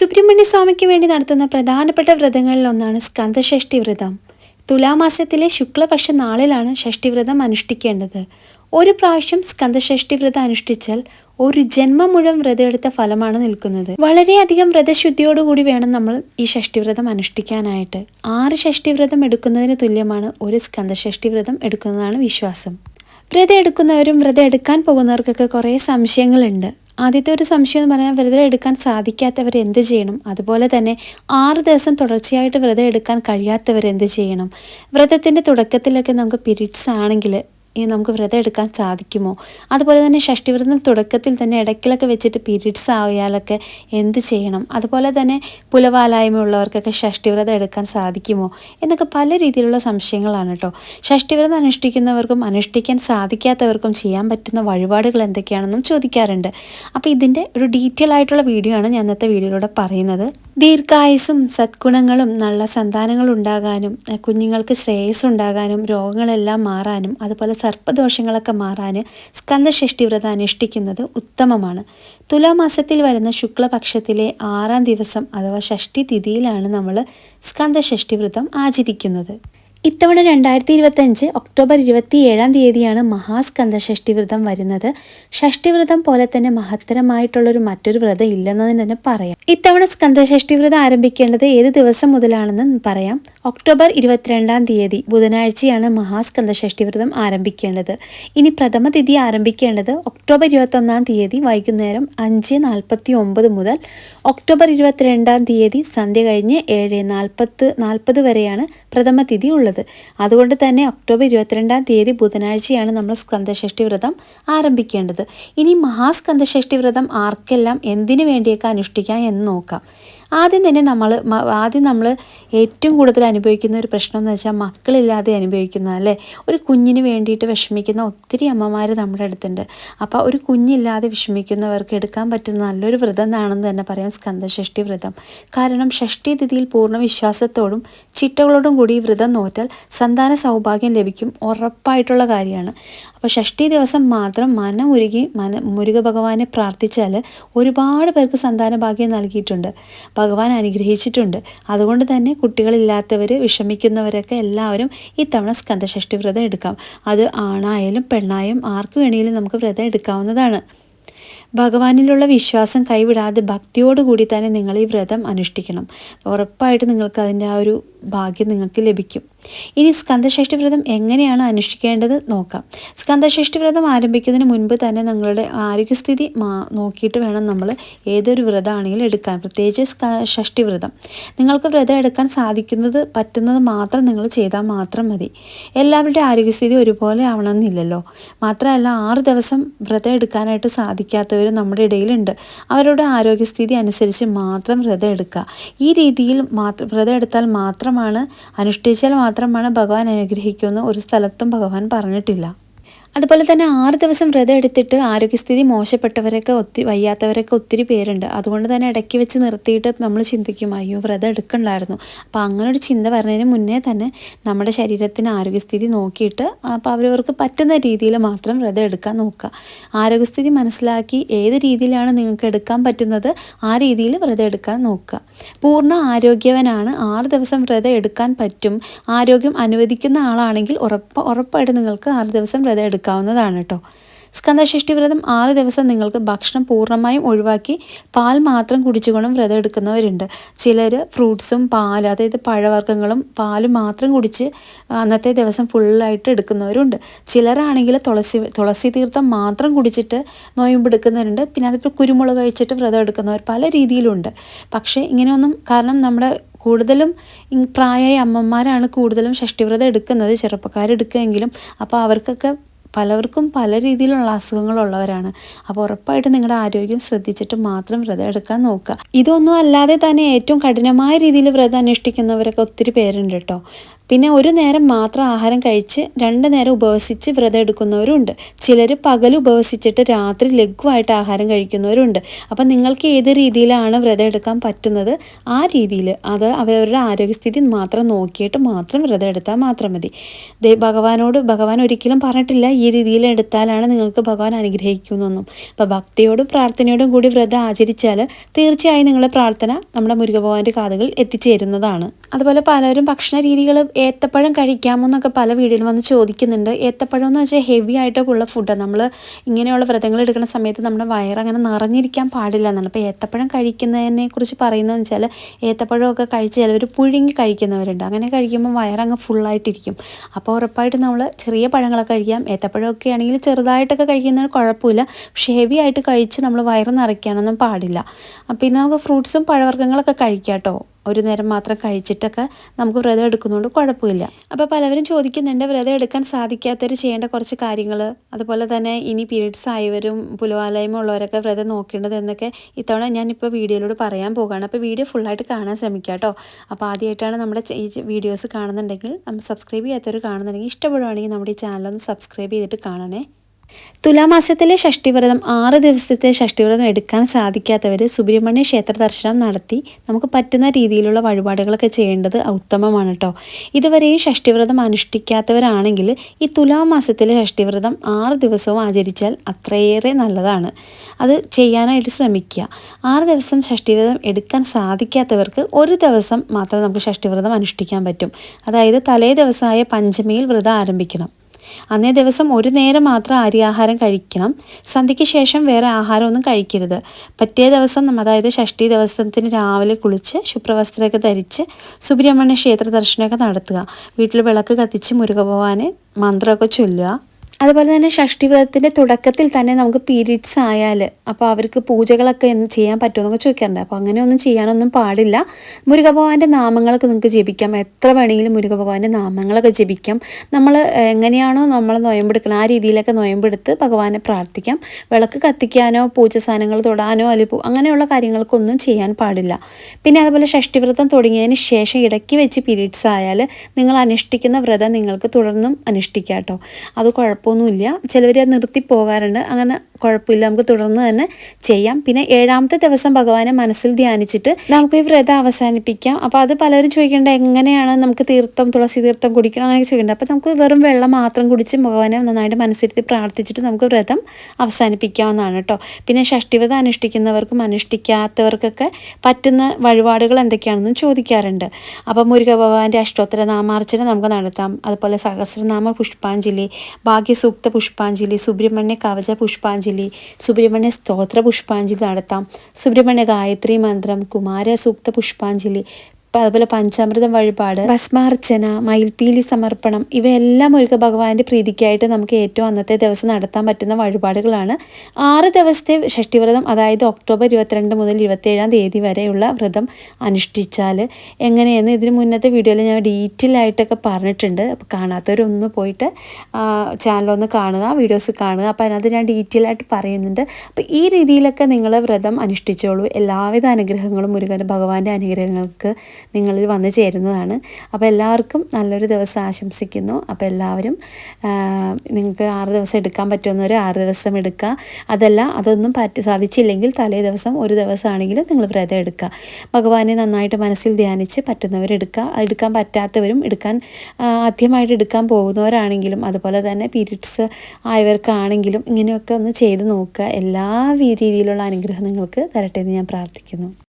സുബ്രഹ്മണ്യ സ്വാമിക്ക് വേണ്ടി നടത്തുന്ന പ്രധാനപ്പെട്ട വ്രതങ്ങളിൽ ഒന്നാണ് സ്കന്ദഷഷ്ഠി വ്രതം. തുലാമാസത്തിലെ ശുക്ലപക്ഷ നാളിലാണ് ഷഷ്ടിവ്രതം അനുഷ്ഠിക്കേണ്ടത്. ഒരു പ്രാവശ്യം സ്കന്ദഷഷ്ഠി വ്രതം അനുഷ്ഠിച്ചാൽ ഒരു ജന്മം മുഴുവൻ വ്രതം എടുത്ത ഫലമാണ് നിൽക്കുന്നത്. വളരെയധികം വ്രതശുദ്ധിയോടുകൂടി വേണം നമ്മൾ ഈ ഷഷ്ടിവ്രതം അനുഷ്ഠിക്കാനായിട്ട്. ആറ് ഷഷ്ടിവ്രതം എടുക്കുന്നതിന് തുല്യമാണ് ഒരു സ്കന്ദഷഷ്ഠി വ്രതം എടുക്കുന്നതാണ് വിശ്വാസം. വ്രതം എടുക്കുന്നവരും വ്രതം എടുക്കാൻ പോകുന്നവർക്കൊക്കെ കുറേ സംശയങ്ങളുണ്ട്. ആദ്യത്തെ ഒരു സംശയം എന്ന് പറഞ്ഞാൽ വ്രതം എടുക്കാൻ സാധിക്കാത്തവർ എന്ത് ചെയ്യണം? അതുപോലെ തന്നെ ആറ് ദിവസം തുടർച്ചയായിട്ട് വ്രതം എടുക്കാൻ കഴിയാത്തവർ എന്ത് ചെയ്യണം? വ്രതത്തിന്റെ തുടക്കത്തിലൊക്കെ നമുക്ക് പീരീഡ്സ് ആണെങ്കിൽ നമുക്ക് വ്രതം എടുക്കാൻ സാധിക്കുമോ? അതുപോലെ തന്നെ ഷഷ്ടിവ്രതം തുടക്കത്തിൽ തന്നെ ഇടയ്ക്കിലൊക്കെ വെച്ചിട്ട് പീരീഡ്സ് ആയാലൊക്കെ എന്ത് ചെയ്യണം? അതുപോലെ തന്നെ പുലവാലായ്മ ഉള്ളവർക്കൊക്കെ ഷഷ്ടിവ്രതം എടുക്കാൻ സാധിക്കുമോ? എന്നൊക്കെ പല രീതിയിലുള്ള സംശയങ്ങളാണ് കേട്ടോ ഷഷ്ടിവ്രതം അനുഷ്ഠിക്കുന്നവർക്കും അനുഷ്ഠിക്കാൻ സാധിക്കാത്തവർക്കും ചെയ്യാൻ പറ്റുന്ന വഴിപാടുകൾ എന്തൊക്കെയാണെന്നും ചോദിക്കാറുണ്ട്. അപ്പോൾ ഇതിന്റെ ഒരു ഡീറ്റെയിൽ ആയിട്ടുള്ള വീഡിയോ ആണ് ഞാൻ ഇന്നത്തെ വീഡിയോയിലൂടെ പറയുന്നത്. ദീർഘായുസും സദ്ഗുണങ്ങളും നല്ല സന്താനങ്ങൾ ഉണ്ടാകാനും കുഞ്ഞുങ്ങൾക്ക് ശ്രേയസ് ഉണ്ടാകാനും രോഗങ്ങളെല്ലാം മാറാനും അതുപോലെ സർപ്പദോഷങ്ങളൊക്കെ മാറാൻ സ്കന്ധഷഷ്ടി വ്രതം അനുഷ്ഠിക്കുന്നത് ഉത്തമമാണ്. തുലാമാസത്തിൽ വരുന്ന ശുക്ലപക്ഷത്തിലെ ആറാം ദിവസം അഥവാ ഷഷ്ടി തിഥിയിലാണ് നമ്മൾ സ്കന്ധഷഷ്ടി വ്രതം ആചരിക്കുന്നത്. ഇത്തവണ രണ്ടായിരത്തി ഇരുപത്തഞ്ച് ഒക്ടോബർ ഇരുപത്തി ഏഴാം തീയതിയാണ് മഹാസ്കന്ധ വ്രതം വരുന്നത്. വ്രതം പോലെ തന്നെ മഹത്തരമായിട്ടുള്ളൊരു മറ്റൊരു വ്രതം ഇല്ലെന്നതിന് തന്നെ പറയാം. ഇത്തവണ സ്കന്ദഷഷ്ഠി വ്രതം ആരംഭിക്കേണ്ടത് ഏത് ദിവസം മുതലാണെന്ന് പറയാം. ഒക്ടോബർ ഇരുപത്തിരണ്ടാം തീയതി ബുധനാഴ്ചയാണ് മഹാസ്കന്ധ വ്രതം ആരംഭിക്കേണ്ടത്. ഇനി പ്രഥമ തിഥി ആരംഭിക്കേണ്ടത് ഒക്ടോബർ ഇരുപത്തൊന്നാം തീയതി വൈകുന്നേരം അഞ്ച് നാൽപ്പത്തി ഒമ്പത് മുതൽ ഒക്ടോബർ ഇരുപത്തിരണ്ടാം തീയതി സന്ധ്യ കഴിഞ്ഞ് ഏഴ് നാൽപ്പത്ത് നാൽപ്പത് വരെയാണ് പ്രഥമ തിഥി ഉള്ളത്. അതുകൊണ്ട് തന്നെ ഒക്ടോബർ ഇരുപത്തിരണ്ടാം തീയതി ബുധനാഴ്ചയാണ് നമ്മൾ സ്കന്ധഷഷ്ടി വ്രതം ആരംഭിക്കേണ്ടത്. ഇനി മഹാസ്കന്ദഷഷ്ഠി വ്രതം ആർക്കെല്ലാം എന്തിനു വേണ്ടിയൊക്കെ അനുഷ്ഠിക്കാം എന്ന് നോക്കാം. ആദ്യം തന്നെ നമ്മൾ ആദ്യം നമ്മൾ ഏറ്റവും കൂടുതൽ അനുഭവിക്കുന്ന ഒരു പ്രശ്നം എന്ന് വെച്ചാൽ മക്കളില്ലാതെ അനുഭവിക്കുന്ന അല്ലേ? ഒരു കുഞ്ഞിന് വേണ്ടിയിട്ട് വിഷമിക്കുന്ന ഒത്തിരി അമ്മമാർ നമ്മുടെ അടുത്തുണ്ട്. അപ്പോൾ ഒരു കുഞ്ഞില്ലാതെ വിഷമിക്കുന്നവർക്ക് എടുക്കാൻ പറ്റുന്ന നല്ലൊരു വ്രതം എന്നാണെന്ന് തന്നെ പറയാം സ്കന്ദഷ്ഠി വ്രതം. കാരണം ഷഷ്ടി തിഥിയിൽ പൂർണ വിശ്വാസത്തോടും ചിട്ടകളോടും കൂടി ഈ വ്രതം നോറ്റാൽ സന്താന സൗഭാഗ്യം ലഭിക്കും. ഉറപ്പായിട്ടുള്ള കാര്യമാണ്. അപ്പോൾ ഷഷ്ടി ദിവസം മാത്രം മനം ഉരുകി മന മുരുക ഭഗവാനെ പ്രാർത്ഥിച്ചാൽ ഒരുപാട് പേർക്ക് സന്താന ഭാഗ്യം നൽകിയിട്ടുണ്ട്. ഭഗവാൻ അനുഗ്രഹിച്ചിട്ടുണ്ട്. അതുകൊണ്ട് തന്നെ കുട്ടികളില്ലാത്തവർ വിഷമിക്കുന്നവരൊക്കെ എല്ലാവരും ഇത്തവണ സ്കന്ധഷഷ്ടി വ്രതം എടുക്കാം. അത് ആണായാലും പെണ്ണായും ആർക്ക് വേണമെങ്കിലും നമുക്ക് വ്രതം എടുക്കാവുന്നതാണ്. ഭഗവാനിലുള്ള വിശ്വാസം കൈവിടാതെ ഭക്തിയോടുകൂടി തന്നെ നിങ്ങൾ ഈ വ്രതം അനുഷ്ഠിക്കണം. ഉറപ്പായിട്ട് നിങ്ങൾക്ക് അതിന്റെ ആ ഒരു ഭാഗ്യം നിങ്ങൾക്ക് ലഭിക്കും. ഇനി സ്കന്ധഷ്ഠി വ്രതം എങ്ങനെയാണ് അനുഷ്ഠിക്കേണ്ടത് നോക്കാം. സ്കന്ധഷ്ഠി വ്രതം ആരംഭിക്കുന്നതിന് മുൻപ് തന്നെ നിങ്ങളുടെ ആരോഗ്യസ്ഥിതി നോക്കിയിട്ട് വേണം നമ്മൾ ഏതൊരു വ്രതമാണെങ്കിലും എടുക്കാൻ. പ്രത്യേകിച്ച് ഷഷ്ഠി വ്രതം. നിങ്ങൾക്ക് വ്രതം എടുക്കാൻ സാധിക്കുന്നത് പറ്റുന്നത് മാത്രം നിങ്ങൾ ചെയ്താൽ മാത്രം മതി. എല്ലാവരുടെ ആരോഗ്യസ്ഥിതി ഒരുപോലെ ആവണമെന്നില്ലല്ലോ. മാത്രമല്ല ആറ് ദിവസം വ്രതം എടുക്കാനായിട്ട് സാധിക്കാത്തവർ നമ്മുടെ ഇടയിലുണ്ട്. അവരുടെ ആരോഗ്യസ്ഥിതി അനുസരിച്ച് മാത്രം വ്രതം എടുക്കുക. ഈ രീതിയിൽ മാത്രം വ്രതം എടുത്താൽ മാത്രമാണ് അനുഷ്ഠിച്ചാൽ മാത്രമാണ് ഭഗവാൻ അനുഗ്രഹിക്കുമെന്ന് ഒരു സ്ഥലത്തും ഭഗവാൻ പറഞ്ഞിട്ടില്ല. അതുപോലെ തന്നെ ആറ് ദിവസം വ്രതം എടുത്തിട്ട് ആരോഗ്യസ്ഥിതി മോശപ്പെട്ടവരൊക്കെ ഒത്തിരി വയ്യാത്തവരൊക്കെ ഒത്തിരി പേരുണ്ട്. അതുകൊണ്ട് തന്നെ ഇടയ്ക്ക് വെച്ച് നിർത്തിയിട്ട് നമ്മൾ ചിന്തിക്കും അയ്യോ വ്രതം എടുക്കണ്ടായിരുന്നു. അപ്പോൾ അങ്ങനെ ഒരു ചിന്ത വരുന്നതിന് മുന്നേ തന്നെ നമ്മുടെ ശരീരത്തിന് ആരോഗ്യസ്ഥിതി നോക്കിയിട്ട് അപ്പോൾ അവരവർക്ക് പറ്റുന്ന രീതിയിൽ മാത്രം വ്രതം എടുക്കാൻ നോക്കുക. ആരോഗ്യസ്ഥിതി മനസ്സിലാക്കി ഏത് രീതിയിലാണ് നിങ്ങൾക്ക് എടുക്കാൻ പറ്റുന്നത് ആ രീതിയിൽ വ്രതം എടുക്കാൻ നോക്കുക. പൂർണ ആരോഗ്യവനാണ് ആറ് ദിവസം വ്രതം എടുക്കാൻ പറ്റും. ആരോഗ്യം അനുവദിക്കുന്ന ആളാണെങ്കിൽ ഉറപ്പ് ഉറപ്പായിട്ട് നിങ്ങൾക്ക് ആറ് ദിവസം വ്രതം എടുക്കാവുന്നതാണ് കേട്ടോ സ്കന്ദഷഷ്ഠി വ്രതം ആറ് ദിവസം നിങ്ങൾക്ക് ഭക്ഷണം പൂർണമായും ഒഴിവാക്കി പാൽ മാത്രം കുടിച്ചുകൊണ്ടും വ്രതം എടുക്കുന്നവരുണ്ട്. ചിലർ ഫ്രൂട്ട്സും പാൽ അതായത് പഴവർഗങ്ങളും പാലും മാത്രം കുടിച്ച് അന്നത്തെ ദിവസം ഫുള്ളായിട്ട് എടുക്കുന്നവരുണ്ട്. ചിലരാണെങ്കിൽ തുളസി തുളസി തീർത്ഥം മാത്രം കുടിച്ചിട്ട് നോയമ്പെടുക്കുന്നവരുണ്ട് പിന്നെ അതിപ്പോൾ കുരുമുളക് കഴിച്ചിട്ട് വ്രതം എടുക്കുന്നവർ പല രീതിയിലുണ്ട്. പക്ഷേ ഇങ്ങനെയൊന്നും കാരണം നമ്മുടെ കൂടുതലും പ്രായമായ അമ്മമാരാണ് കൂടുതലും ഷഷ്ടിവ്രതം എടുക്കുന്നത് ചെറുപ്പക്കാരെടുക്കുമെങ്കിലും അപ്പോൾ അവർക്കൊക്കെ പലവർക്കും പല രീതിയിലുള്ള അസുഖങ്ങളുള്ളവരാണ്. അപ്പോൾ ഉറപ്പായിട്ടും നിങ്ങളുടെ ആരോഗ്യം ശ്രദ്ധിച്ചിട്ട് മാത്രം വ്രതം എടുക്കാൻ നോക്കുക. ഇതൊന്നും അല്ലാതെ തന്നെ ഏറ്റവും കഠിനമായ രീതിയിൽ വ്രതം അനുഷ്ഠിക്കുന്നവരൊക്കെ ഒത്തിരി പേരുണ്ട് കേട്ടോ. പിന്നെ ഒരു നേരം മാത്രം ആഹാരം കഴിച്ച് രണ്ട് നേരം ഉപവസിച്ച് വ്രതം എടുക്കുന്നവരുണ്ട്. ചിലർ പകൽ ഉപവസിച്ചിട്ട് രാത്രി ലഘുവായിട്ട് ആഹാരം കഴിക്കുന്നവരുണ്ട്. അപ്പം നിങ്ങൾക്ക് ഏത് രീതിയിലാണ് വ്രതം എടുക്കാൻ പറ്റുന്നത്? ആ രീതിയിൽ അത് അവരവരുടെ ആരോഗ്യസ്ഥിതി മാത്രം നോക്കിയിട്ട് മാത്രം വ്രതം എടുത്താൽ മാത്രം മതി. ദേ ഭഗവാനോട് ഭഗവാൻ ഒരിക്കലും പറഞ്ഞിട്ടില്ല ഈ രീതിയിൽ എടുത്താലാണ് നിങ്ങൾക്ക് ഭഗവാൻ അനുഗ്രഹിക്കുന്നതെന്നും. അപ്പോൾ ഭക്തിയോടും പ്രാർത്ഥനയോടും കൂടി വ്രതം ആചരിച്ചാൽ തീർച്ചയായും നിങ്ങളുടെ പ്രാർത്ഥന നമ്മുടെ മുരുക മുരുകഭഗവാന്റെ കാതുകൾ എത്തിച്ചേരുന്നതാണ്. അതുപോലെ പലരും ഭക്ഷണ രീതികൾ ഏത്തപ്പഴം കഴിക്കാമോ എന്നൊക്കെ പല വീഡിയോയിലും വന്ന് ചോദിക്കുന്നുണ്ട്. ഏത്തപ്പഴം എന്ന് വെച്ചാൽ ഹെവി ആയിട്ടൊക്കെ ഫുഡാണ് നമ്മൾ ഇങ്ങനെയുള്ള വ്രതങ്ങൾ എടുക്കുന്ന സമയത്ത് നമ്മുടെ വയറങ്ങനെ നിറഞ്ഞിരിക്കാൻ പാടില്ല എന്നാണ്. അപ്പോൾ ഏത്തപ്പഴം കഴിക്കുന്നതിനെ കുറിച്ച് പറയുന്നതെന്ന് വെച്ചാൽ ഏത്തപ്പഴമൊക്കെ കഴിച്ച് ചിലവർ പുഴുങ്ങി കഴിക്കുന്നവരുണ്ട്. അങ്ങനെ കഴിക്കുമ്പോൾ വയറങ്ങ് ഫുള്ളായിട്ടിരിക്കും അപ്പോൾ ഉറപ്പായിട്ട് നമ്മൾ ചെറിയ പഴങ്ങളൊക്കെ കഴിക്കാം. ഏത്തപ്പഴമൊക്കെ ആണെങ്കിൽ ചെറുതായിട്ടൊക്കെ കഴിക്കുന്നതിന് കുഴപ്പമില്ല. പക്ഷേ ഹെവി ആയിട്ട് കഴിച്ച് നമ്മൾ വയറ് നിറയ്ക്കാനൊന്നും പാടില്ല. പിന്നെ നമുക്ക് ഫ്രൂട്ട്സും പഴവർഗങ്ങളൊക്കെ കഴിക്കാം കേട്ടോ. ഒരു നേരം മാത്രം കഴിച്ചിട്ടൊക്കെ നമുക്ക് വ്രതം എടുക്കുന്നതുകൊണ്ട് കുഴപ്പമില്ല. അപ്പോൾ പലവരും ചോദിക്കുന്നുണ്ട് വ്രതം എടുക്കാൻ സാധിക്കാത്തവർ ചെയ്യേണ്ട കുറച്ച് കാര്യങ്ങൾ അതുപോലെ തന്നെ ഇനി പീരീഡ്സ് ആയവരും പുലവാലയും ഉള്ളവരൊക്കെ വ്രതം നോക്കേണ്ടത് എന്നൊക്കെ ഇത്തവണ ഞാനിപ്പോൾ വീഡിയോയിലൂടെ പറയാൻ പോകുകയാണ് അപ്പോൾ വീഡിയോ ഫുള്ളായിട്ട് കാണാൻ ശ്രമിക്കാം കേട്ടോ. അപ്പോൾ ആദ്യമായിട്ടാണ് നമ്മുടെ ഈ വീഡിയോസ് കാണുന്നുണ്ടെങ്കിൽ നമ്മൾ സബ്സ്ക്രൈബ് ചെയ്യാത്തവർ കാണുന്നുണ്ടെങ്കിൽ ഇഷ്ടപ്പെടുവാണെങ്കിൽ നമ്മുടെ ഈ ചാനൽ ഒന്ന് സബ്സ്ക്രൈബ് ചെയ്തിട്ട് കാണണേ. തുലാമാസത്തിലെ ഷഷ്ടിവ്രതം ആറ് ദിവസത്തെ ഷഷ്ടിവ്രതം എടുക്കാൻ സാധിക്കാത്തവർ സുബ്രഹ്മണ്യ ക്ഷേത്ര ദർശനം നടത്തി നമുക്ക് പറ്റുന്ന രീതിയിലുള്ള വഴിപാടുകളൊക്കെ ചെയ്യേണ്ടത് ഉത്തമമാണ് കേട്ടോ ഇതുവരെയും ഷഷ്ടിവ്രതം അനുഷ്ഠിക്കാത്തവരാണെങ്കിൽ ഈ തുലാമാസത്തിലെ ഷഷ്ടിവ്രതം ആറ് ദിവസവും ആചരിച്ചാൽ അത്രയേറെ നല്ലതാണ്. അത് ചെയ്യാനായിട്ട് ശ്രമിക്കുക. ആറ് ദിവസം ഷഷ്ടിവ്രതം എടുക്കാൻ സാധിക്കാത്തവർക്ക് ഒരു ദിവസം മാത്രമേ നമുക്ക് ഷഷ്ടിവ്രതം അനുഷ്ഠിക്കാൻ പറ്റും. അതായത് തലേ ദിവസമായ പഞ്ചമിയിൽ വ്രതം ആരംഭിക്കണം. അന്നേ ദിവസം ഒരു നേരം മാത്രം അരിയാഹാരം കഴിക്കണം. സന്ധ്യയ്ക്ക് ശേഷം വേറെ ആഹാരമൊന്നും കഴിക്കരുത്. പറ്റിയ ദിവസം അതായത് ഷഷ്ടി ദിവസത്തിന് രാവിലെ കുളിച്ച് ശുഭ്രവസ്ത്രമൊക്കെ ധരിച്ച് സുബ്രഹ്മണ്യ ക്ഷേത്ര ദർശനമൊക്കെ നടത്തുക. വീട്ടിൽ വിളക്ക് കത്തിച്ച് മുരുക ഭഗവാന് മന്ത്രമൊക്കെ ചൊല്ലുക. അതുപോലെ തന്നെ ഷഷ്ടി വ്രതത്തിന്റെ തുടക്കത്തിൽ തന്നെ നമുക്ക് പീരീഡ്സ് ആയാൽ അപ്പോൾ അവർക്ക് പൂജകളൊക്കെ എന്ന് ചെയ്യാൻ പറ്റുമെന്നൊക്കെ ചോദിക്കാറുണ്ട്. അപ്പോൾ അങ്ങനെയൊന്നും ചെയ്യാനൊന്നും പാടില്ല. മുരുകഭഗവാന്റെ നാമങ്ങളൊക്കെ നിങ്ങൾക്ക് ജപിക്കാം. എത്ര വേണമെങ്കിലും മുരുകഭഗവാന്റെ നാമങ്ങളൊക്കെ ജപിക്കാം. നമ്മൾ എങ്ങനെയാണോ നമ്മൾ നോയമ്പെടുക്കണം ആ രീതിയിലൊക്കെ നോയമ്പെടുത്ത് ഭഗവാനെ പ്രാർത്ഥിക്കാം. വിളക്ക് കത്തിക്കാനോ പൂജ സാധനങ്ങൾ തൊടാനോ അല്ലെങ്കിൽ അങ്ങനെയുള്ള കാര്യങ്ങൾക്കൊന്നും ചെയ്യാൻ പാടില്ല. പിന്നെ അതുപോലെ ഷഷ്ടിവ്രതം തുടങ്ങിയതിന് ശേഷം ഇടയ്ക്ക് വെച്ച് പീരീഡ്സ് ആയാൽ നിങ്ങൾ അനുഷ്ഠിക്കുന്ന വ്രതം നിങ്ങൾക്ക് തുടർന്നും അനുഷ്ഠിക്കാം കേട്ടോ. അത് കുഴപ്പം കുഴപ്പമൊന്നുമില്ല. ചിലവർ അത് നിർത്തി പോകാറുണ്ട്. അങ്ങനെ കുഴപ്പമില്ല. നമുക്ക് തുടർന്ന് തന്നെ ചെയ്യാം. പിന്നെ ഏഴാമത്തെ ദിവസം ഭഗവാനെ മനസ്സിൽ ധ്യാനിച്ചിട്ട് നമുക്ക് ഈ വ്രതം അവസാനിപ്പിക്കാം. അപ്പോൾ അത് പലരും ചോദിക്കേണ്ട എങ്ങനെയാണ് നമുക്ക് തീർത്ഥം തുളസി തീർത്ഥം കുടിക്കണം അങ്ങനെ ചോദിക്കേണ്ടത് അപ്പോൾ നമുക്ക് വെറും വെള്ളം മാത്രം കുടിച്ച് ഭഗവാനെ നന്നായിട്ട് മനസ്സിരുത്തി പ്രാർത്ഥിച്ചിട്ട് നമുക്ക് വ്രതം അവസാനിപ്പിക്കാവുന്നതാണ് കേട്ടോ. പിന്നെ ഷഷ്ടിവ്രതം അനുഷ്ഠിക്കുന്നവർക്കും അനുഷ്ഠിക്കാത്തവർക്കൊക്കെ പറ്റുന്ന വഴിപാടുകൾ എന്തൊക്കെയാണെന്ന് ചോദിക്കാറുണ്ട്. അപ്പോൾ മുരുക ഭഗവാന്റെ അഷ്ടോത്തര നാമാർച്ചന നമുക്ക് നടത്താം. അതുപോലെ സഹസ്രനാമ പുഷ്പാഞ്ജലി ഭാഗ്യ സൂക്ത പുഷ്പാഞ്ജലി സുബ്രഹ്മണ്യ കവച പുഷ്പാഞ്ജലി സുബ്രഹ്മണ്യ സ്തോത്ര പുഷ്പാഞ്ജലി നടത്താം. സുബ്രഹ്മണ്യ ഗായത്രി മന്ത്രം കുമാര സൂക്ത പുഷ്പാഞ്ജലി അതുപോലെ പഞ്ചാമൃതം വഴിപാട് ഭസ്മാർച്ചന മയിൽപീലി സമർപ്പണം ഇവയെല്ലാം ഒരുക്ക ഭഗവാന്റെ പ്രീതിക്കായിട്ട് നമുക്ക് ഏറ്റവും അന്നത്തെ ദിവസം നടത്താൻ പറ്റുന്ന വഴിപാടുകളാണ്. ആറ് ദിവസത്തെ ഷഷ്ടിവ്രതം അതായത് ഒക്ടോബർ ഇരുപത്തിരണ്ട് മുതൽ ഇരുപത്തേഴാം തീയതി വരെയുള്ള വ്രതം അനുഷ്ഠിച്ചാൽ എങ്ങനെയെന്ന് ഇതിന് മുന്നത്തെ വീഡിയോയിൽ ഞാൻ ഡീറ്റെയിൽ ആയിട്ടൊക്കെ പറഞ്ഞിട്ടുണ്ട്. അപ്പോൾ കാണാത്തവരൊന്ന് പോയിട്ട് ചാനലൊന്ന് കാണുക വീഡിയോസ് കാണുക. അപ്പോൾ അതിനകത്ത് ഞാൻ ഡീറ്റെയിൽ ആയിട്ട് പറയുന്നുണ്ട്. അപ്പോൾ ഈ രീതിയിലൊക്കെ നിങ്ങൾ വ്രതം അനുഷ്ഠിച്ചോളൂ. എല്ലാവിധ അനുഗ്രഹങ്ങളും മുരുകൻ ഭഗവാന്റെ അനുഗ്രഹങ്ങൾക്ക് നിങ്ങളിൽ വന്നു ചേരുന്നതാണ്. അപ്പോൾ എല്ലാവർക്കും നല്ലൊരു ദിവസം ആശംസിക്കുന്നു. അപ്പോൾ എല്ലാവരും നിങ്ങൾക്ക് ആറ് ദിവസം എടുക്കാൻ പറ്റുന്നവർ ആറ് ദിവസം എടുക്കുക. അതല്ല അതൊന്നും പറ്റി സാധിച്ചില്ലെങ്കിൽ തലേ ദിവസം ഒരു ദിവസമാണെങ്കിലും നിങ്ങൾ വ്രതം എടുക്കുക. ഭഗവാനെ നന്നായിട്ട് മനസ്സിൽ ധ്യാനിച്ച് പറ്റുന്നവരെടുക്കുക എടുക്കാൻ പറ്റാത്തവരും എടുക്കാൻ ആദ്യമായിട്ട് എടുക്കാൻ പോകുന്നവരാണെങ്കിലും അതുപോലെ തന്നെ പീരീഡ്സ് ആയവർക്കാണെങ്കിലും ഇങ്ങനെയൊക്കെ ഒന്ന് ചെയ്ത് നോക്കുക. എല്ലാ രീതിയിലുള്ള അനുഗ്രഹം നിങ്ങൾക്ക് തരട്ടെ എന്ന് ഞാൻ പ്രാർത്ഥിക്കുന്നു.